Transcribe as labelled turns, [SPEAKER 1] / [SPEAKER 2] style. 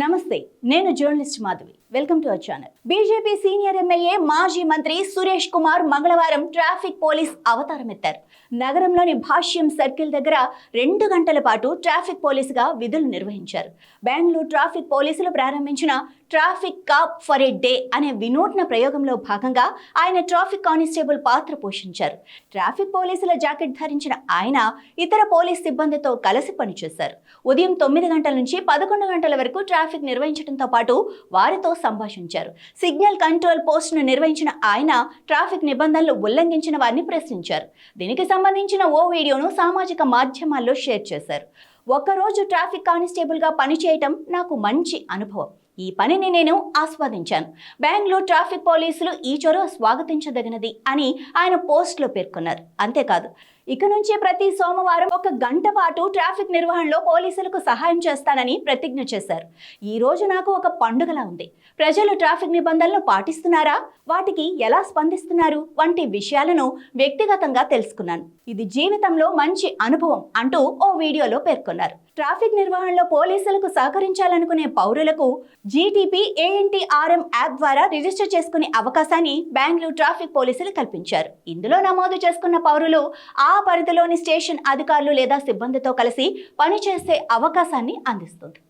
[SPEAKER 1] నమస్తే నేను journalist Madhavi. Welcome to our channel. BJP senior MLA మాజీ మంత్రి సురేష్ కుమార్ మంగళవారం ట్రాఫిక్ పోలీస్ అవతారం ఎత్తారు. నగరంలోని భాష్యం సర్కిల్ దగ్గర రెండు గంటల పాటు ట్రాఫిక్ పోలీసుగా విధులు నిర్వహించారు. బెంగళూరు ట్రాఫిక్ పోలీసులు ప్రారంభించిన traffic cop for a day అనే వినూత్న ప్రయోగంలో భాగంగా ఆయన ట్రాఫిక్ కానిస్టేబుల్ పాత్ర పోషించారు. ట్రాఫిక్ పోలీసుల జాకెట్ ధరించిన ఆయన ఇతర పోలీస్ సిబ్బందితో కలిసి పనిచేశారు. ఉదయం తొమ్మిది గంటల నుంచి పదకొండు గంటల వరకు ట్రాఫిక్ ట్రాఫిక్ నిర్వహించడంతో పాటు వారితో సంభాషించారు. సిగ్నల్ కంట్రోల్ పోస్ట్ను నిర్వహించిన ఆయన ట్రాఫిక్ నిబంధనలు ఉల్లంఘించిన వారిని ప్రశ్నించారు. దీనికి సంబంధించిన ఓ వీడియోను సామాజిక మాధ్యమాల్లో షేర్ చేశారు. ఒక్కరోజు ట్రాఫిక్ కానిస్టేబుల్గా పనిచేయటం నాకు మంచి అనుభవం. ఈ పనిని నేను ఆస్వాదించాను. బెంగళూరు ట్రాఫిక్ పోలీసులు ఈ చొరవ స్వాగతించదగినది అని ఆయన పోస్ట్లో పేర్కొన్నారు. అంతేకాదు ఇక నుంచి ప్రతి సోమవారం ఒక గంట పాటు ట్రాఫిక్ నిర్వహణలో పోలీసులకు సహాయం చేస్తానని ప్రతిజ్ఞ చేశారు. ఈ రోజు నాకు ఒక పండుగలా ఉంది. ప్రజలు ట్రాఫిక్ నిబంధనలు పాటిస్తున్నారా? వాటికి ఎలా స్పందిస్తున్నారు? వంటి విషయాలను వ్యక్తిగతంగా తెలుసుకున్నాను. ఇది జీవితంలో మంచి అనుభవం అంటూ ఓ వీడియోలో పేర్కొన్నారు. ట్రాఫిక్ నిర్వహణలో పోలీసులకు సహకరించాలనుకునే పౌరులకు జీటీపీ ఏఎన్టీఆర్ఎం యాప్ ద్వారా రిజిస్టర్ చేసుకునే అవకాశాన్ని బెంగళూరు ట్రాఫిక్ పోలీసులు కల్పించారు. ఇందులో నమోదు చేసుకున్న పౌరులు ఆ పరిధిలోని స్టేషన్ అధికారులు లేదా సిబ్బందితో కలిసి పనిచేసే అవకాశాన్ని అందిస్తుంది.